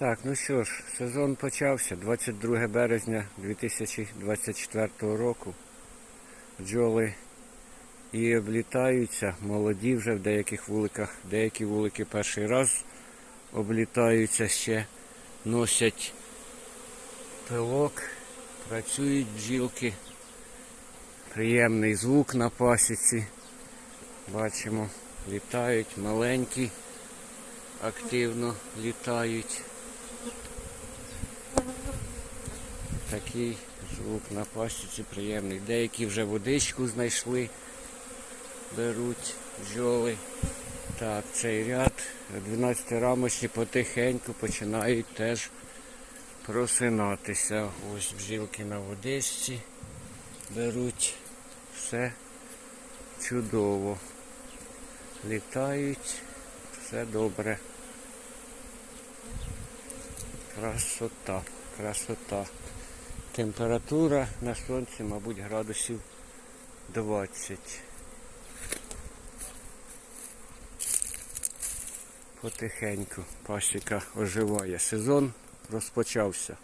Так, ну що ж, сезон почався 22 березня 2024 року. Бджоли і облітаються, молоді вже в деяких вуликах, деякі вулики перший раз облітаються ще, носять пилок, працюють бджілки. Приємний звук на пасіці. Бачимо, літають маленькі, активно літають. Такий звук на пасіці приємний. Деякі вже водичку знайшли, беруть бджоли. Так, цей ряд 12 рамочні потихеньку починають теж просинатися. Ось бджілки на водичці беруть. Все чудово. Літають, все добре. Красота, красота. Температура на сонці, мабуть, градусів 20. Потихеньку пасіка оживає. Сезон розпочався.